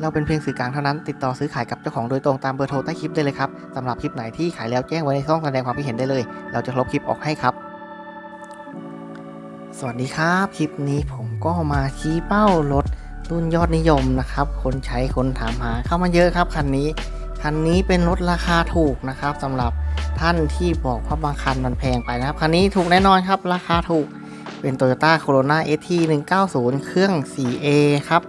เราเป็นเพียงสื่อกลางเท่านั้น ติดต่อซื้อขายกับเจ้าของโดยตรงตามเบอร์โทรใต้คลิปได้เลยครับสำหรับคลิปไหนที่ขายแล้วแจ้งไว้ในช่องแสดงความคิดเห็นได้เลย เราจะลบคลิปออกให้ครับ สวัสดีครับ คลิปนี้ผมก็มาชี้เป้ารถรุ่นยอดนิยมนะครับ คนใช้คนถามหาเข้ามาเยอะครับคันนี้ คันนี้เป็นรถราคาถูกนะครับสำหรับท่านที่บอกว่าบางคันมันแพงไปนะครับ คันนี้ถูกแน่นอนครับ ราคาถูก เป็น Toyota Corolla ST 190 เครื่อง 4A ครับ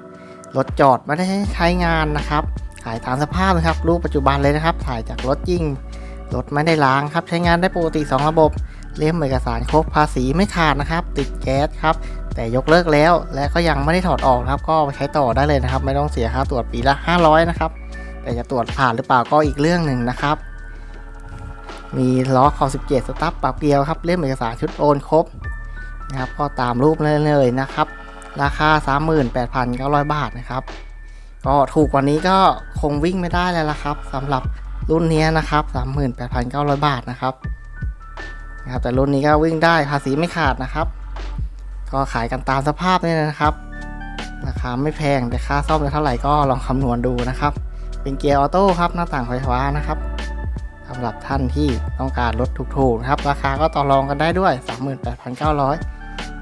รถจอดไม่ได้ใช้งานนะครับ ขายตามสภาพนะครับ รูปปัจจุบันเลยนะครับ ถ่ายจากรถจริง รถไม่ได้ล้างครับ ใช้งานได้ปกติ 2 ระบบ เล่มเอกสารครบภาษีไม่ขาดนะครับ ติดแก๊สครับ แต่ยกเลิกแล้ว และก็ยังไม่ได้ถอดออกนะครับ ก็ไปใช้ต่อได้เลยนะครับ ไม่ต้องเสียค่าตรวจปีละ 500 นะครับ แต่จะตรวจผ่านหรือเปล่าก็อีกเรื่องหนึ่งนะครับมีล้อคอ17 สตั๊บปรับเกลียวครับ เล่มเอกสารชุดโอนครบนะครับ ก็ตามรูปเลยเลยนะครับ ราคา 38,900 บาทนะครับ ก็ถูกกว่านี้ก็คงวิ่งไม่ได้แล้วละครับสำหรับรุ่นนี้นะครับ 38,900 บาทนะครับนะครับ แต่รุ่นนี้ก็วิ่งได้ภาษีไม่ขาดนะครับ ก็ขายกันตามสภาพนี่นะครับ ราคาไม่แพงแต่ค่าซ่อมจะเท่าไหร่ก็ลองคำนวณดูนะครับ เป็นเกียร์ออโต้ครับหน้าต่างไฟฟ้านะครับสำหรับท่านที่ต้องการรถถูกๆนะครับ ราคาก็ต่อรองกันได้ด้วย 38,900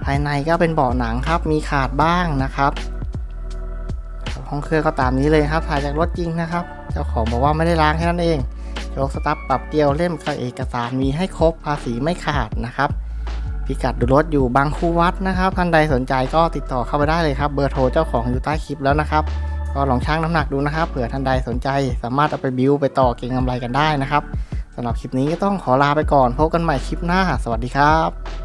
ภายในก็เป็นเบาะหนังครับ มีขาดบ้างนะครับ ห้องเครื่องก็ตามนี้เลยครับ ถ่ายจากรถจริงนะครับ เจ้าของบอกว่าไม่ได้ล้างแค่นั้นเองโชคสตั๊บปรับเกลียวเล่มกับเอกสารมีให้ครบภาษีไม่ขาดนะครับ พิกัดดูรถอยู่บางคูวัดนะครับ ท่านใดสนใจก็ติดต่อเข้าไปได้เลยครับ เบอร์โทรเจ้าของอยู่ใต้คลิปแล้วนะครับ ก็ลองชั่งน้ำหนักดูนะครับ เผื่อท่านใดสนใจ สามารถเอาไปบิวไปต่อเก็งกำไรกันได้นะครับสำหรับคลิปนี้ก็ต้องขอลาไปก่อน พบกันใหม่คลิปหน้า สวัสดีครับ